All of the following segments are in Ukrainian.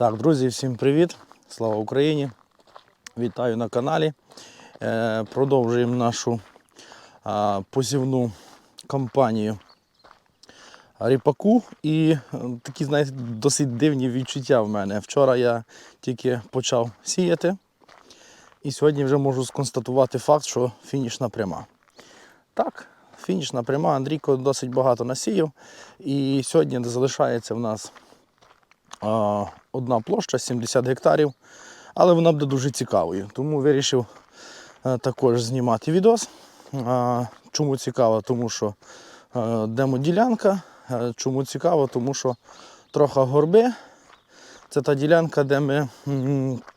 Так, друзі, всім привіт! Слава Україні! Вітаю на каналі. Е, продовжуємо нашу посівну кампанію ріпаку. І е, такі, знаєте, досить дивні відчуття в мене. Вчора я тільки почав сіяти, і сьогодні вже можу сконстатувати факт, що фінішна пряма. Так, фінішна пряма. Андрійко досить багато насіяв. І сьогодні залишається в нас одна площа 70 гектарів, але вона буде дуже цікавою. Тому вирішив е, також знімати відос. Чому цікаво? Тому що е, демоділянка. Е, Чому цікаво? Тому що трохи горби. Це та ділянка, де ми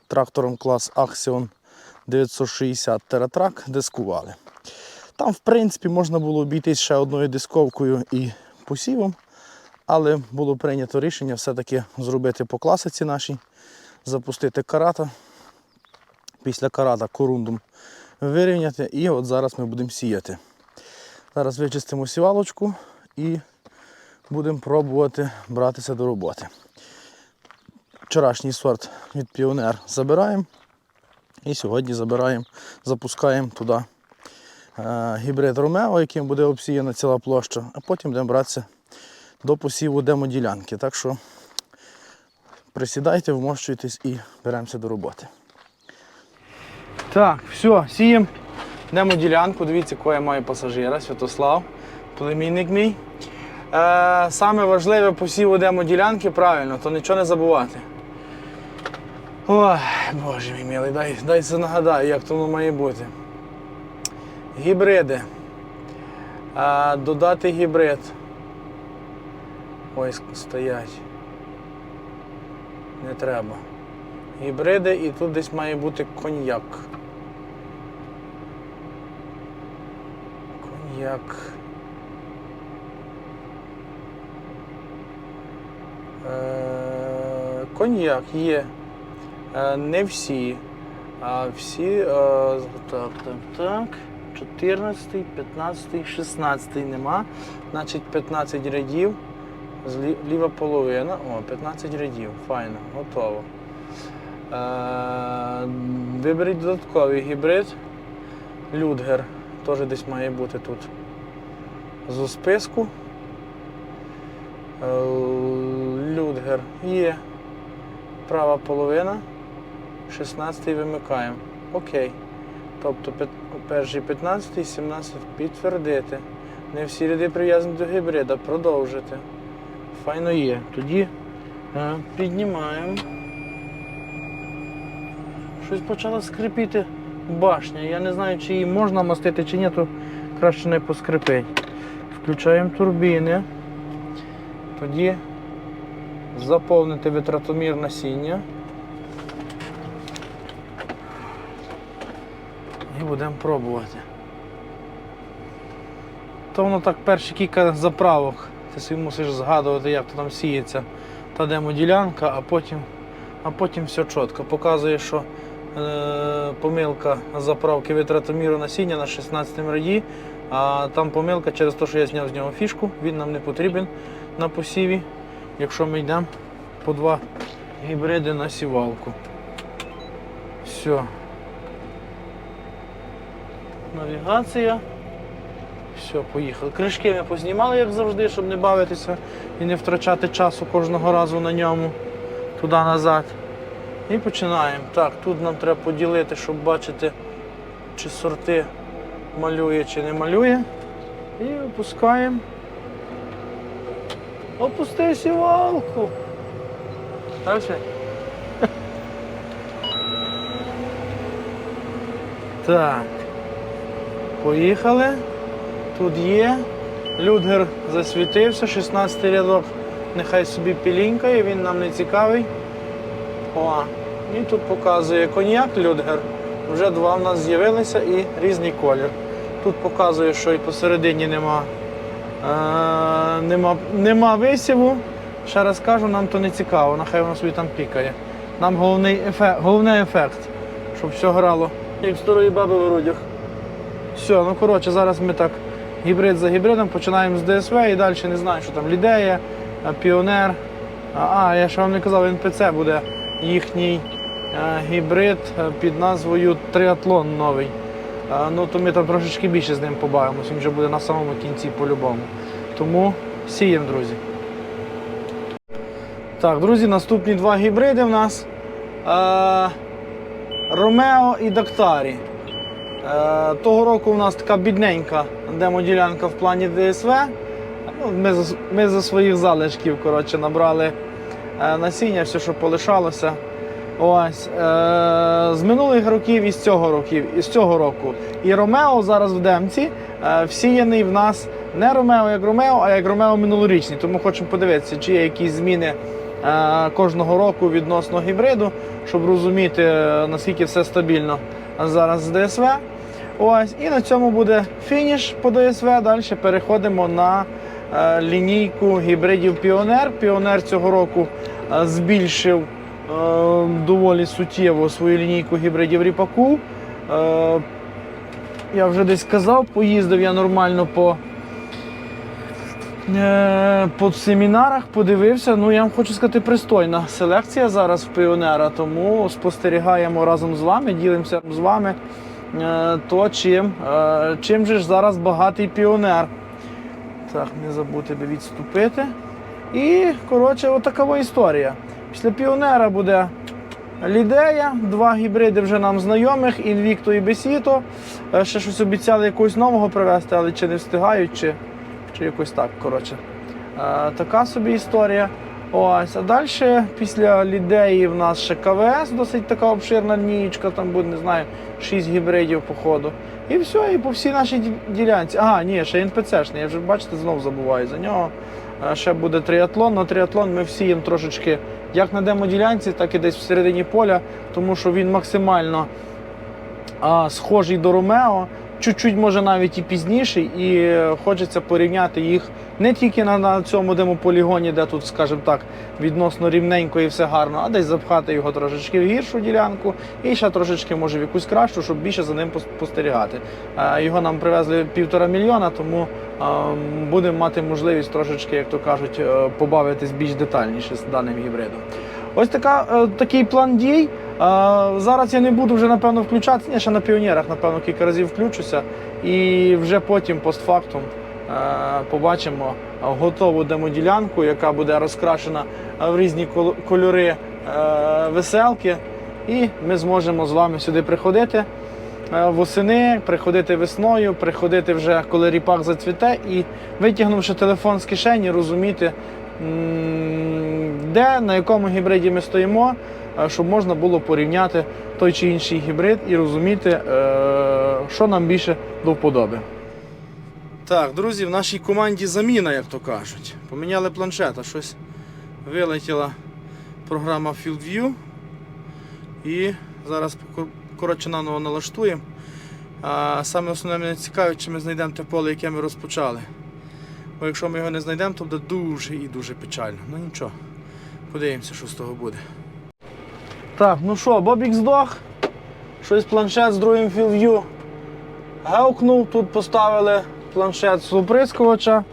трактором клас Axion 960 Тератрак дискували. Там, в принципі, можна було обійтись ще одною дисковкою і посівом. Але було прийнято рішення все-таки зробити по класиці нашій, запустити карата. Після карата корундум вирівняти і от зараз ми будемо сіяти. Зараз вичистимо сівалочку і будемо пробувати братися до роботи. Вчорашній сорт від Піонер забираємо. І сьогодні забираємо, запускаємо туди е, гібрид Ромео, яким буде обсіяна ціла площа, а потім будемо братися до посіву демоділянки. Так що присідайте, вмощуйтесь і беремося до роботи. Так, все, сіємо демоділянку. Дивіться, кого я маю пасажира, Святослав, племінник мій. Е, саме важливе посіву демоділянки, правильно, то нічого не забувати. Ой, боже мій милий, дай, дай це нагадаю, як то воно має бути. Гібриди. Е, додати гібрид. Ой, стоять. Не треба. Гібриди і тут десь має бути коньяк. Коньяк. Е, коньяк є. Е, не всі. А всі. Е, так, так, так. 14, 15, 16 нема. Значить 15 рядів. Ліва половина. О, 15 рядів. Файно, готово. Е, виберіть додатковий гібрид. Людгер. Теж десь має бути тут. З списку. Е, Людгер є. Права половина. 16-й вимикаємо. Окей. Тобто перший 15-й, 17 підтвердити. Не всі ряди прив'язані до гібрида. Продовжити. Файно є. Тоді е, піднімаємо. Щось почала скрипіти башня. Я не знаю, чи її можна мастити, чи ні, то краще не поскрипить. Включаємо турбіни. Тоді заповнити витратомір насіння. І будемо пробувати. То воно так перші кілька заправок. Ти собі мусиш згадувати, як то там сіється та демоділянка, а потім, а потім все чітко. Показує, що е, помилка заправки витратоміру насіння на 16 раді, а там помилка через те, що я зняв з нього фішку, він нам не потрібен на посіві, якщо ми йдемо по два гібриди на сівалку. Все. Навігація. Все, поїхали. Кришки ми познімали, як завжди, щоб не бавитися і не втрачати часу кожного разу на ньому туди-назад. І починаємо. Так, тут нам треба поділити, щоб бачити, чи сорти малює, чи не малює. І опускаємо. Опусти сівалку. Так, все? Так. Поїхали. Тут є. Людгер засвітився, 16 рядок. Нехай собі пілінькає, він нам не цікавий. О, і тут показує коньяк Людгер. Вже два в нас з'явилися і різний колір. Тут показує, що і посередині нема, е, нема, нема висіву. Ще раз кажу, нам то не цікаво, нехай воно собі там пікає. Нам головний ефект, головний ефект, щоб все грало, як старої баби в грудях. Все, ну коротше, зараз ми так гібрид за гібридом починаємо з ДСВ і далі не знаю, що там лідея, піонер А, я ще вам не казав, НПЦ буде їхній е, гібрид е, під назвою Триатлон новий. Е, ну, то ми там трошечки більше з ним побавимося, він вже буде на самому кінці по-любому. Тому сіємо, друзі. Так, друзі, наступні два гібриди в нас. Е, Ромео і Дактарі. Е, того року у нас така бідненька демоділянка в плані ДСВ. Ну, ми, ми за своїх залишків коротше, набрали е, насіння, все, що полишалося. Ось, е, з минулих років і з цього років, і з цього року. І Ромео зараз в демці всіяний в нас не Ромео як Ромео, а як Ромео минулорічний. Тому хочемо подивитися, чи є якісь зміни кожного року відносно гібриду, щоб розуміти, наскільки все стабільно зараз з ДСВ. Ось, і на цьому буде фініш по ДСВ. Далі переходимо на е, лінійку гібридів Піонер. Піонер цього року е, збільшив е, доволі суттєво свою лінійку гібридів ріпаку. Я вже десь казав, поїздив я нормально по, по семінарах, подивився. Ну, я вам хочу сказати, пристойна селекція зараз в піонера, тому спостерігаємо разом з вами, ділимося з вами. Е, То чим, е, чим же ж зараз багатий піонер. Так, не забути би відступити. І, коротше, отакова історія. Після піонера буде Лідея, два гібриди вже нам знайомих, Інвікто і Бесіто. Е, Ще щось обіцяли якогось нового привезти, але чи не встигають, чи, чи якось так. коротше. Така собі історія. Ось, а далі після лідеї в нас ще КВС, досить така обширна лінієчка, там буде, не знаю, 6 гібридів по ходу. І все, і по всій нашій ділянці. Ага, ні, ще НПЦшний, я вже бачите, знов забуваю за нього. Е, Ще буде триатлон. На триатлон ми всіємо трошечки як на демоділянці, так і десь всередині поля, тому що він максимально а, схожий до Ромео, чуть-чуть може навіть і пізніший, і е, хочеться порівняти їх не тільки на, на цьому демополігоні, де тут, скажімо так, відносно рівненько і все гарно, а десь запхати його трошечки в гіршу ділянку і ще трошечки може в якусь кращу, щоб більше за ним пос- спостерігати. Е, Його нам привезли півтора мільйона, тому е, будемо мати можливість трошечки, як то кажуть, е, побавитись більш детальніше з даним гібридом. Ось така, такий план дій. Зараз я не буду вже напевно включатися. Я ще на піонерах, напевно, кілька разів включуся. І вже потім постфактум побачимо готову демоділянку, яка буде розкрашена в різні кольори е, веселки. І ми зможемо з вами сюди приходити е, восени, приходити весною, приходити вже коли ріпак зацвіте, і витягнувши телефон з кишені, розуміти, де, на якому гібриді ми стоїмо, е, щоб можна було порівняти той чи інший гібрид і розуміти, е, що нам більше до вподоби. Так, друзі, в нашій команді заміна, як то кажуть. Поміняли планшета, щось вилетіла програма FieldView. І зараз кор- коротше наново налаштуємо. Саме основне мене цікавить, чи ми знайдемо те поле, яке ми розпочали. Бо якщо ми його не знайдемо, то буде дуже і дуже печально. Ну нічого, подивимося, що з того буде. Так, ну що, Бобік здох. Щось планшет з другим FieldView гевкнув. Тут поставили планшет з оприскувача.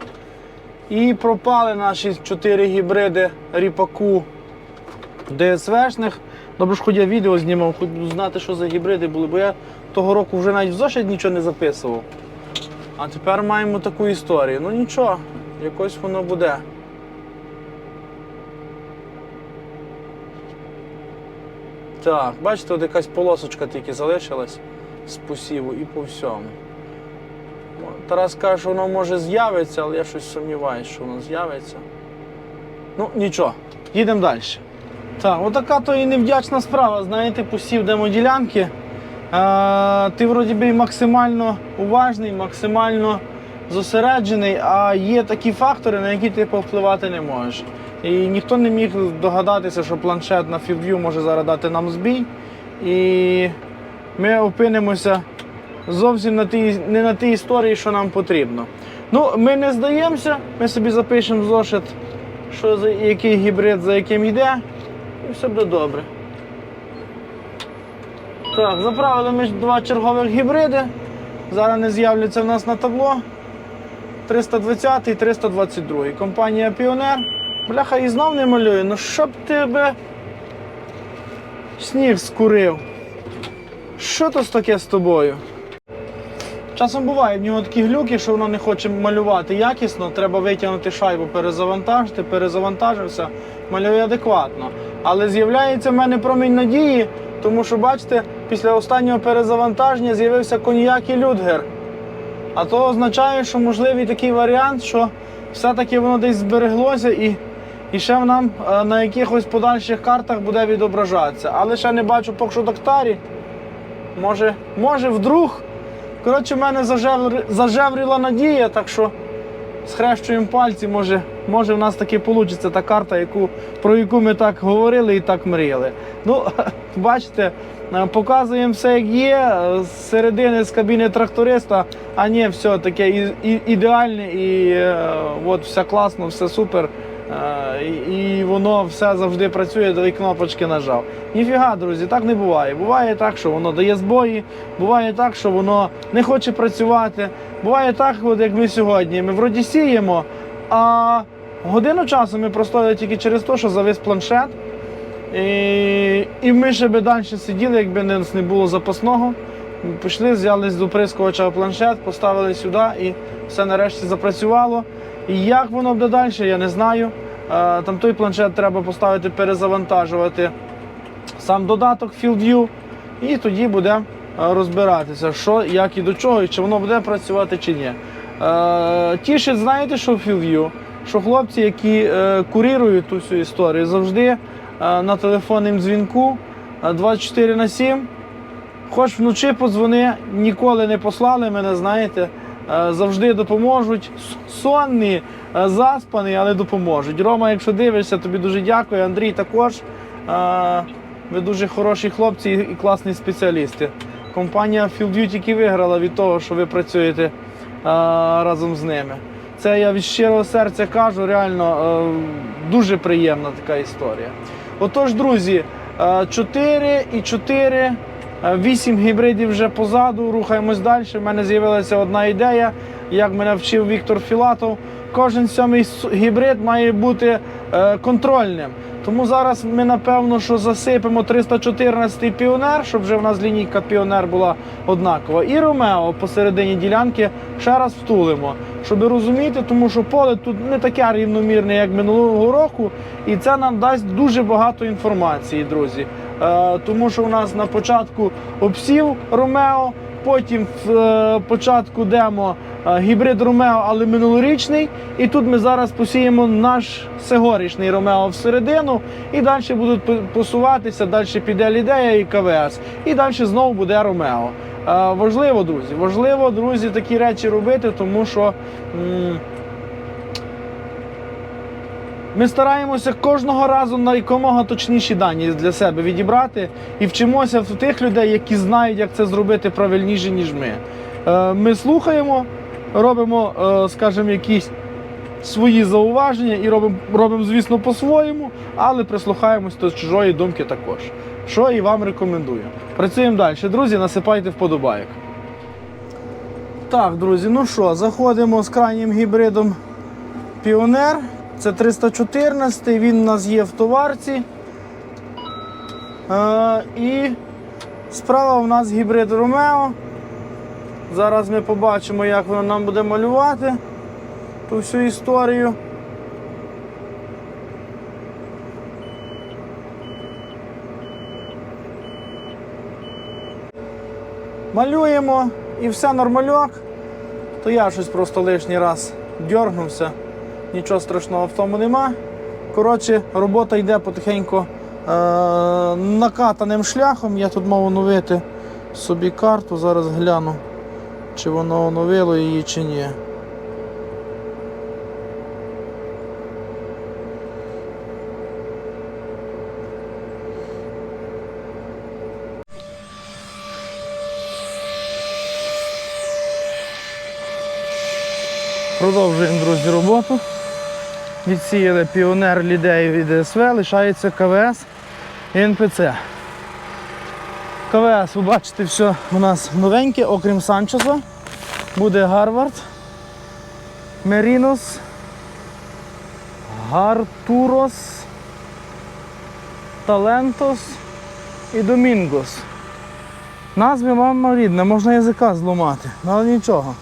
І пропали наші чотири гібриди ріпаку ДСВшних. Добре ж хоч я відео знімав, хоч знати, що за гібриди були, бо я того року вже навіть в зошит нічого не записував. А тепер маємо таку історію. Ну нічого, якось воно буде. Так, бачите, от якась полосочка тільки залишилась з посіву і по всьому. Тарас каже, що воно може з'явиться, але я щось сумніваюся, що воно з'явиться. Ну, нічого, їдемо далі. Так, отака то і невдячна справа, знаєте, посів демоділянки. Е, ти вроді би максимально уважний, максимально зосереджений, а є такі фактори, на які ти повпливати не можеш. І ніхто не міг догадатися, що планшет на FieldView може зараз дати нам збій. І ми опинимося зовсім на тій, не на тій історії, що нам потрібно. Ну, ми не здаємося, ми собі запишемо зошит, що за який гібрид за яким йде, і все буде добре. Так, заправили ми два чергових гібриди. Зараз не з'являться в нас на табло. 320 і 322. Компанія Піонер. Бляха, і знов не малює. Ну щоб тебе сніг скурив. Що то таке з тобою? Часом буває, в нього такі глюки, що воно не хоче малювати якісно, треба витягнути шайбу, перезавантажити, перезавантажився, малює адекватно. Але з'являється в мене промінь надії, тому що, бачите, після останнього перезавантаження з'явився коньяк і людгер. А то означає, що можливий такий варіант, що все-таки воно десь збереглося і, і ще нам е, на якихось подальших картах буде відображатися. Але ще не бачу поки що доктарі. Може, може вдруг. Коротше, в мене зажевр... зажевріла надія, так що схрещуємо пальці, може, може в нас таки вийде та карта, яку, про яку ми так говорили і так мріяли. Ну, бачите, е, показуємо все як є. е, З середини з кабіни тракториста, а ні, все таке і, і, ідеальне, і е, от все класно, все супер. І, і воно все завжди працює, дві кнопочки нажав. Ніфіга, друзі, так не буває. Буває так, що воно дає збої, буває так, що воно не хоче працювати. Буває так, от як ми сьогодні. Ми вроді сіємо, а годину часу ми простояли тільки через те, що завис планшет. І, і ми ще би далі сиділи, якби нас не було запасного. Ми Пішли, взяли з оприскувача планшет, поставили сюди і все нарешті запрацювало. І як воно буде далі, я не знаю. Е, Там той планшет треба поставити, перезавантажувати сам додаток FieldView, і тоді буде е, розбиратися, що, як і до чого, і чи воно буде працювати чи ні. Е, Тішить, знаєте, що FieldView? Що хлопці, які курірують ту всю історію, завжди на телефонному дзвінку е, 24 на 7. Хоч вночі подзвони, ніколи не послали мене, знаєте, завжди допоможуть. Сонні, е, заспані, але допоможуть. Рома, якщо дивишся, тобі дуже дякую. Андрій також. Е, Ви дуже хороші хлопці і класні спеціалісти. Компанія FieldView тільки виграла від того, що ви працюєте е, разом з ними. Це я від щирого серця кажу, реально е, дуже приємна така історія. Отож, друзі, е, 4 і 4, 8 гібридів вже позаду, рухаємось далі. У мене з'явилася одна ідея, як мене вчив Віктор Філатов. Кожен сьомий гібрид має бути е, контрольним. Тому зараз ми напевно що засипемо 314 піонер, щоб вже в нас лінійка піонер була однакова. І Ромео посередині ділянки ще раз втулимо, щоб розуміти, тому що поле тут не таке рівномірне, як минулого року, і це нам дасть дуже багато інформації, друзі. Е, тому що у нас на початку обсів Ромео, потім в е, початку демо е, гібрид Ромео, але минулорічний. І тут ми зараз посіємо наш сегорічний Ромео всередину, і далі будуть посуватися, далі піде Лідея і КВС. І далі знову буде Ромео. Важливо, друзі, важливо, друзі, такі речі робити, тому що. Ми стараємося кожного разу на якомога точніші дані для себе відібрати і вчимося в тих людей, які знають, як це зробити правильніше, ніж ми. Е, Ми слухаємо, робимо, е, скажімо, якісь свої зауваження і робимо, робимо, звісно, по-своєму, але прислухаємось до чужої думки також. Що і вам рекомендую. Працюємо далі. Друзі, насипайте вподобайок. Так, друзі, ну що, заходимо з крайнім гібридом Піонер. Це 314, він у нас є в товарці. Е, і справа у нас гібрид Ромео. Зараз ми побачимо, як воно нам буде малювати ту всю історію. Малюємо і все нормальок. То я щось просто лишній раз дьоргнувся. Нічого страшного в тому нема. Коротше, робота йде потихеньку е- накатаним шляхом. Я тут мав оновити собі карту, зараз гляну, чи воно оновило її, чи ні. Продовжуємо, друзі, роботу. Відсіяли піонер лідею і ДСВ, лишається КВС і НПЦ. КВС, ви бачите, все у нас новеньке, окрім Санчеса. Буде Гарвард, Мерінос, Гартурос, Талентос і Домінгос. Назви мама рідна, можна язика зламати, але нічого.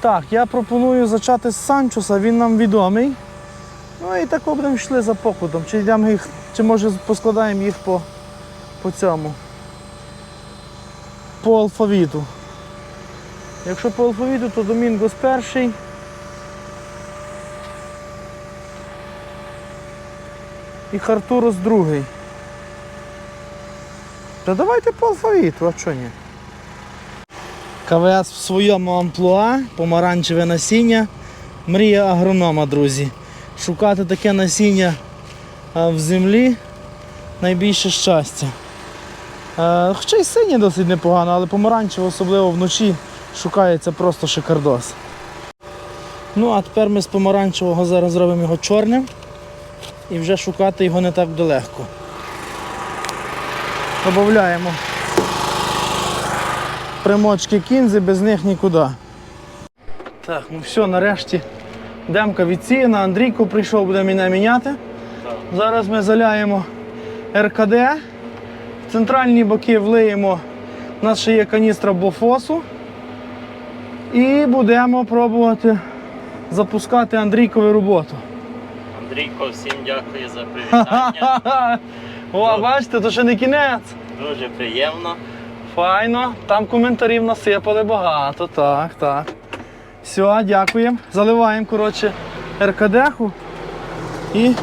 Так, я пропоную зачати з Санчоса, він нам відомий. Ну і так будемо йшли за покутом. Чи йдемо їх, чи може поскладаємо їх по, по цьому. По алфавіту. Якщо по алфавіту, то Домінгос перший. І Хартурос другий. Та давайте по алфавіту, а чого ні? КВС в своєму амплуа, помаранчеве насіння. Мрія агронома, друзі. Шукати таке насіння в землі найбільше щастя. Хоча й синє досить непогано, але помаранчеве, особливо вночі, шукається просто шикардос. Ну, а тепер ми з помаранчевого зараз зробимо його чорним і вже шукати його не так легко. Добавляємо примочки кінзи, без них нікуди. Так, ну все, нарешті демка відсіяна, Андрійко прийшов, буде мене міняти. Зараз ми заляємо РКД. В центральні боки влиємо, у нас ще є каністра бофосу. І будемо пробувати запускати Андрійкову роботу. Андрійко, всім дякую за привітання. О, бачите, то ще не кінець. Дуже приємно. Файно, там коментарів насипали багато, так, так. Все, дякуємо. Заливаємо, коротше, РКДху і.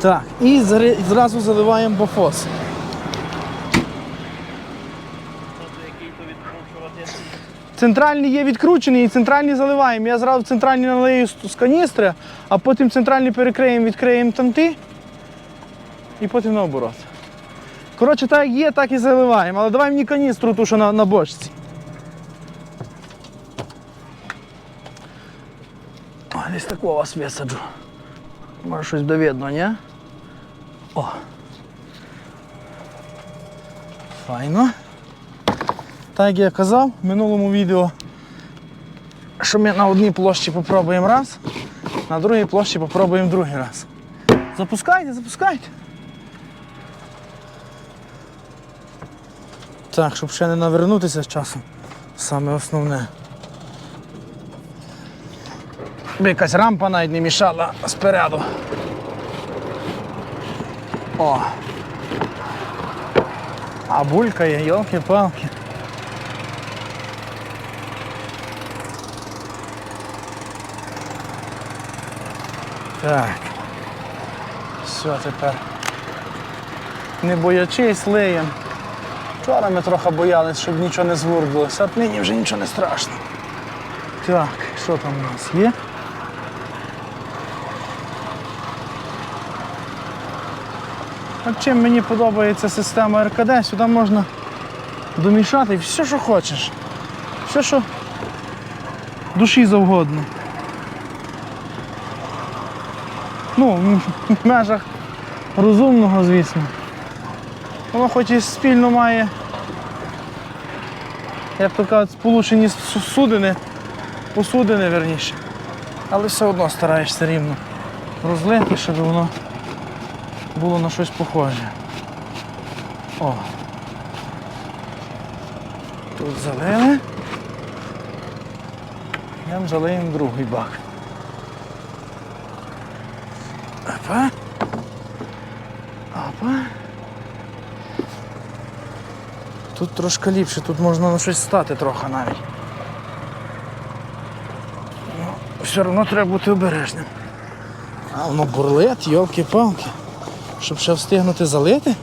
Так, і зразу заливаємо бофос. Центральні є відкручені і центральні заливаємо. Я зразу центральні налию з каністри, а потім центральні перекриємо, відкриємо тамти і потім наоборот. Коротше, так як є, так і заливаємо. Але давай мені каністру ту, що на, на бочці. Десь такого вас висаджу. Може щось довідно, ні? О. Файно. Так як я казав в минулому відео, що ми на одній площі попробуємо раз, на другій площі попробуємо другий раз. Запускайте, запускайте. Так, щоб ще не навернутися з часом. Саме основне. Би якась рампа навіть не мішала спереду. О. А булькає, йолки-палки. Так. Все, тепер. Не боячись, лиєм. Вчора ми трохи боялись, щоб нічого не згурдилося, а нині вже нічого не страшно. Так, що там у нас є? От чим мені подобається система РКД, сюди можна домішати все, що хочеш. Все, що душі завгодно. Ну, в межах розумного, звісно. Воно хоч і спільно має, як то кажуть, сполучені судини, посудини верніше. Але все одно стараєшся рівно розлити, щоб воно було на щось похоже. О. Тут залили. Йдемо залиємо другий бак. Опа. Опа. Тут трошки ліпше, тут можна на щось стати трохи навіть. Ну, все одно треба бути обережним. А воно бурлить, йолки-палки. Щоб ще встигнути залити.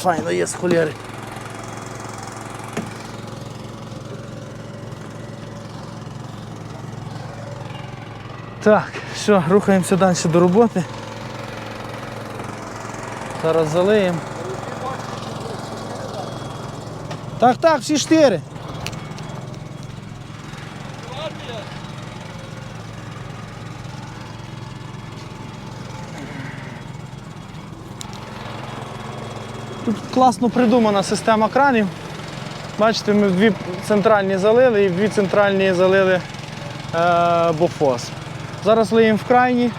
Файно є з холєри. Так, все, рухаємося далі до роботи. Зараз залиємо. Так, так, всі чотири. Класно придумана система кранів. Бачите, ми дві центральні залили і дві центральні залили е, бофос. Зараз лиємо в крайні,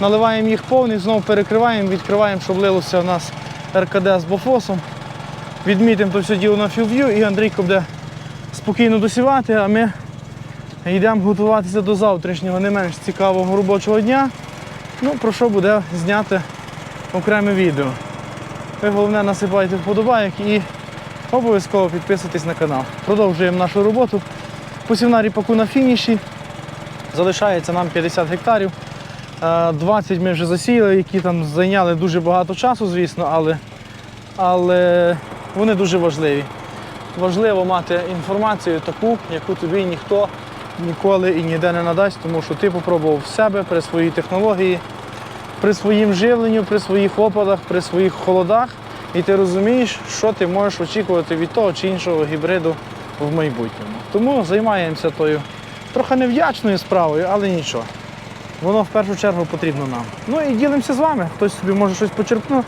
наливаємо їх повний, знову перекриваємо, відкриваємо, щоб лилося у нас РКД з бофосом. Відмітимо то все діло на філв'ю і Андрійко буде спокійно досівати, а ми йдемо готуватися до завтрашнього не менш цікавого робочого дня. Ну, про що буде зняти окреме відео. Ви головне насипайте вподобайок і обов'язково підписуйтесь на канал. Продовжуємо нашу роботу. Посівна ріпаку на фініші. Залишається нам 50 гектарів. Е, 20 ми вже засіяли, які там зайняли дуже багато часу, звісно, але, але вони дуже важливі. Важливо мати інформацію таку, яку тобі ніхто ніколи і ніде не надасть, тому що ти попробував в себе при своїй технології, при своїм живленню, при своїх опадах, при своїх холодах, і ти розумієш, що ти можеш очікувати від того чи іншого гібриду в майбутньому. Тому займаємося тою трохи невдячною справою, але нічого. Воно в першу чергу потрібно нам. Ну і ділимося з вами. Хтось собі може щось почерпне,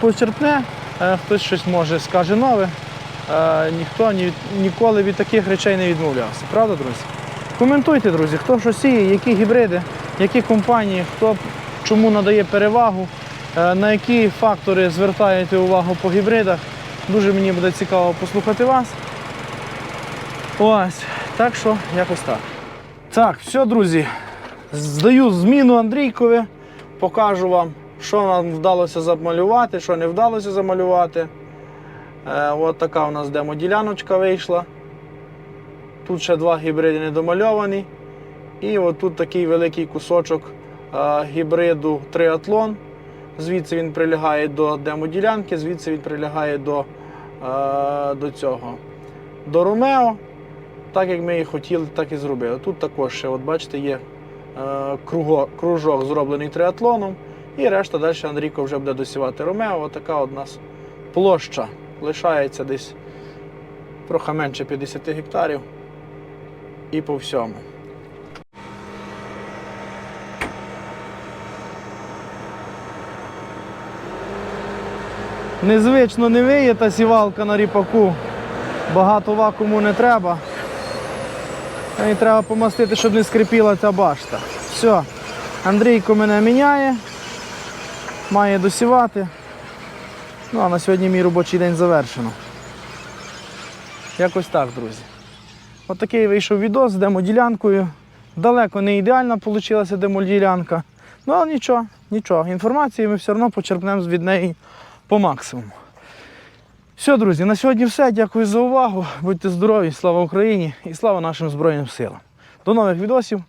почерпне, е, хтось щось може скаже нове. Е, Ніхто ні, ніколи від таких речей не відмовлявся. Правда, друзі? Коментуйте, друзі, хто що сіє, які гібриди, які компанії, хто чому надає перевагу, е, на які фактори звертаєте увагу по гібридах. Дуже мені буде цікаво послухати вас. Ось, так що якось так. Так, все, друзі. Здаю зміну Андрійкові, покажу вам, що нам вдалося замалювати, що не вдалося замалювати. Е, от така у нас демоділяночка вийшла. Тут ще два гібриди недомальовані. І от тут такий великий кусочок гібриду триатлон. Звідси він прилягає до демоділянки, звідси він прилягає до, е, до цього. До Ромео. Так як ми і хотіли, так і зробили. Тут також ще, от бачите, є е, кружок зроблений триатлоном. І решта далі Андрійко вже буде досівати Ромео. Отака от нас площа лишається десь трохи менше 50 гектарів. І по всьому. Незвично не виє та сівалка на ріпаку. Багато вакууму не треба. І треба помастити, щоб не скрипіла ця башта. Все, Андрійко мене міняє, має досівати. Ну а на сьогодні мій робочий день завершено. Якось так, друзі. От вийшов відос з демоділянкою. Далеко не ідеальна вийшла демоділянка. Ну, але нічого, нічого. Інформації ми все одно почерпнемо від неї по максимуму. Все, друзі, на сьогодні все. Дякую за увагу. Будьте здорові, слава Україні і слава нашим Збройним силам. До нових відосів.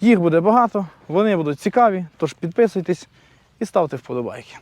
Їх буде багато, вони будуть цікаві, тож підписуйтесь і ставте вподобайки.